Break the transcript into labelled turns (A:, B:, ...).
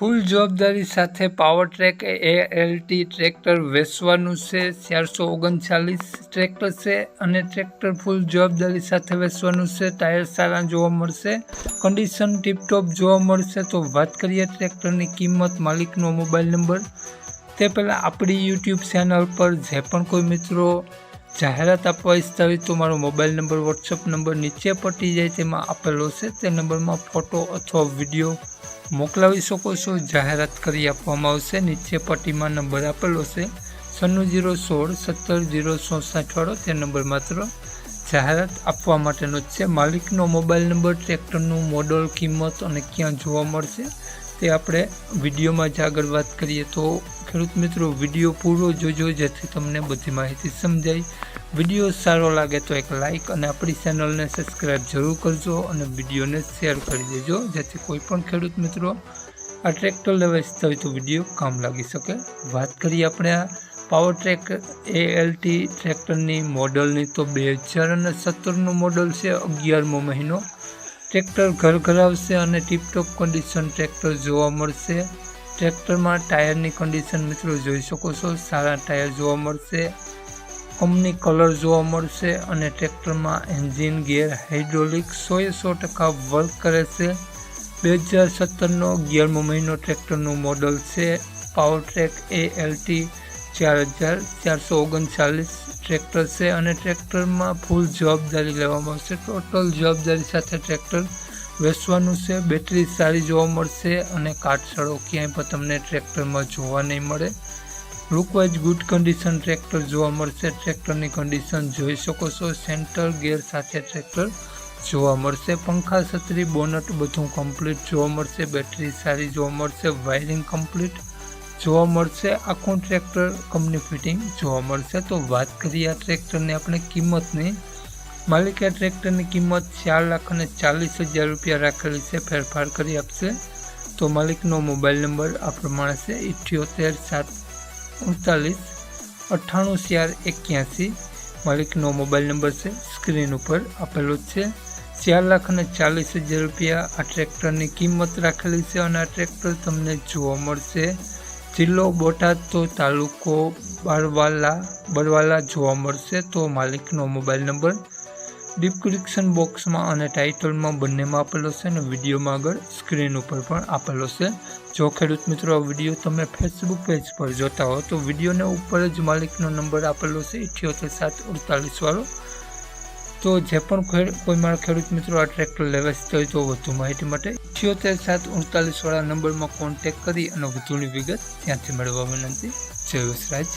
A: ફૂલ જવાબદારી સાથે power track A LT tractor વેચવાનું છે, ચારસો ઓગણચાલીસ ટ્રેક્ટર છે અને ટ્રેક્ટર ફૂલ જવાબદારી સાથે વેચવાનું છે, ટાયર સારા જોવા મળશે. કન્ડિશન ટીપટોપ જોવા મળશે તો વાત કરીએ ટ્રેક્ટરની કિંમત, માલિકનો મોબાઈલ નંબર. તે પહેલાં આપણી યુટ્યુબ ચેનલ પર જે પણ કોઈ મિત્રો જાહેરાત આપવા ઈચ્છતા હોય તો મારો મોબાઈલ નંબર, વોટ્સઅપ નંબર નીચે પટી જાય, તેમાં આપેલો છે. તે નંબરમાં ફોટો અથવા વીડિયો મોકલાવી શકો છો, જાહેરાત કરી આપવામાં આવશે, નીચે પટ્ટીમાં નંબર આપેલો છે. સન્નું જીરો સોળ, સત્તર જીરો ચોસાઠવાળો તે નંબર માત્ર. જાહેરાત આપવા માટેનો છે. માલિકનો મોબાઈલ નંબર, ટ્રેક્ટરનું મોડલ, કિંમત અને ક્યાં જોવા મળશે તે આપણે વિડીયોમાં જ આગળ વાત કરીએ તો ખેડૂત મિત્રો, વીડિયો પૂરો જોજો, જેથી તમને બધી માહિતી સમજાય. વીડિયો સારો લાગે તો એક લાઇક અને આપણી ચેનલને સબસ્ક્રાઈબ જરૂર કરજો અને વિડીયોને શેર કરી દેજો, જેથી કોઈ પણ ખેડૂત મિત્રો આ ટ્રેક્ટર લેવા ઇચ્છતા હોય તો વીડિયો કામ લાગી શકે. વાત કરીએ આપણે આ પાવર ટ્રેક એએલટી ટ્રેક્ટરની મોડલની તો બે હજાર અને સત્તરનું મોડલ છે, અગિયારમો મહિનો. ટ્રેક્ટર ઘર ઘર આવશે અને ટીપટોપ કન્ડિશન ટ્રેક્ટર જોવા મળશે. ટ્રેક્ટરમાં ટાયરની કન્ડિશન મિત્રો જોઈ શકો છો. સારા ટાયર જોવા મળશે. કંપની કલર જોવા મળશે અને ટ્રેક્ટરમાં એન્જિન ગેર હાઇડ્રોલિક સોએ સો ટકા વર્ક કરે છે. બે હજાર સત્તરનો અગિયારમો મહિનો ટ્રેક્ટરનું મોડલ છે. પાવર ટ્રેક એ એલટી ચાર હજાર ચારસો ઓગણચાલીસ ટ્રેક્ટર છે અને ટ્રેક્ટરમાં ફૂલ જવાબદારી લેવામાં આવશે. ટોટલ જવાબદારી સાથે ટ્રેક્ટર વેચવાનું છે, બેટરી સારી જોવા મળશે અને કાટસળો ક્યાંય પણ તમને ટ્રેક્ટરમાં જોવા નહીં મળે. લુકવાઇઝ ગુડ કન્ડિશન ટ્રેક્ટર જોવા મળશે. ટ્રેક્ટરની કન્ડિશન જોઈ શકો છો. સેન્ટર ગેર સાથે ટ્રેક્ટર જોવા મળશે. પંખા, છત્રી, બોનટ બધું કમ્પ્લીટ જોવા મળશે. બેટરી સારી જોવા મળશે. વાયરિંગ કમ્પ્લીટ જોવા મળશે. આખું ટ્રેક્ટર કંપની ફિટિંગ જોવા મળશે. તો વાત કરીએ આ ટ્રેક્ટરની આપણે કિંમતની. માલિકે ટ્રેક્ટરની કિંમત ચાર લાખ અને ચાલીસ હજાર રૂપિયા રાખેલી છે, ફેરફાર કરી આપશે. તો માલિકનો મોબાઈલ નંબર આ પ્રમાણે છે, ઇઠ્યોતેર સાત ઉણતાલીસ અઠ્ઠાણું ચાર એક્યાસી. માલિકનો મોબાઈલ નંબર છે, સ્ક્રીન ઉપર આપેલો જ છે. ચાર લાખ અને ચાલીસ હજાર રૂપિયા આ ટ્રેક્ટરની કિંમત રાખેલી છે અને આ ટ્રેક્ટર તમને જોવા મળશે. જિલ્લો બોટાદ તો તાલુકો બરવાલા બરવાલા જોવા મળશે. તો માલિકનો મોબાઈલ નંબર ડિસ્ક્રિપ્શન બોક્સમાં અને ટાઇટલમાં બંનેમાં આપેલો છે અને વિડીયોમાં આગળ સ્ક્રીન ઉપર પણ આપેલો છે. જો ખેડૂત મિત્રો આ વીડિયો તમે ફેસબુક પેજ પર જોતા હો, તો વિડીયોને ઉપર જ માલિકનો નંબર આપેલો છે ઇઠ્યોતેર સાત અડતાલીસવાળો તો જે પણ કોઈ મારા ખેડૂત મિત્રો આ ટ્રેક્ટર લેવા ઇચ્છતા હોય તો વધુ માહિતી માટે ઇઠ્યોતેર સાત અડતાલીસવાળા નંબરમાં કોન્ટેક કરી અને વધુની વિગત ત્યાંથી મેળવવા વિનંતી. જય વસરાજ.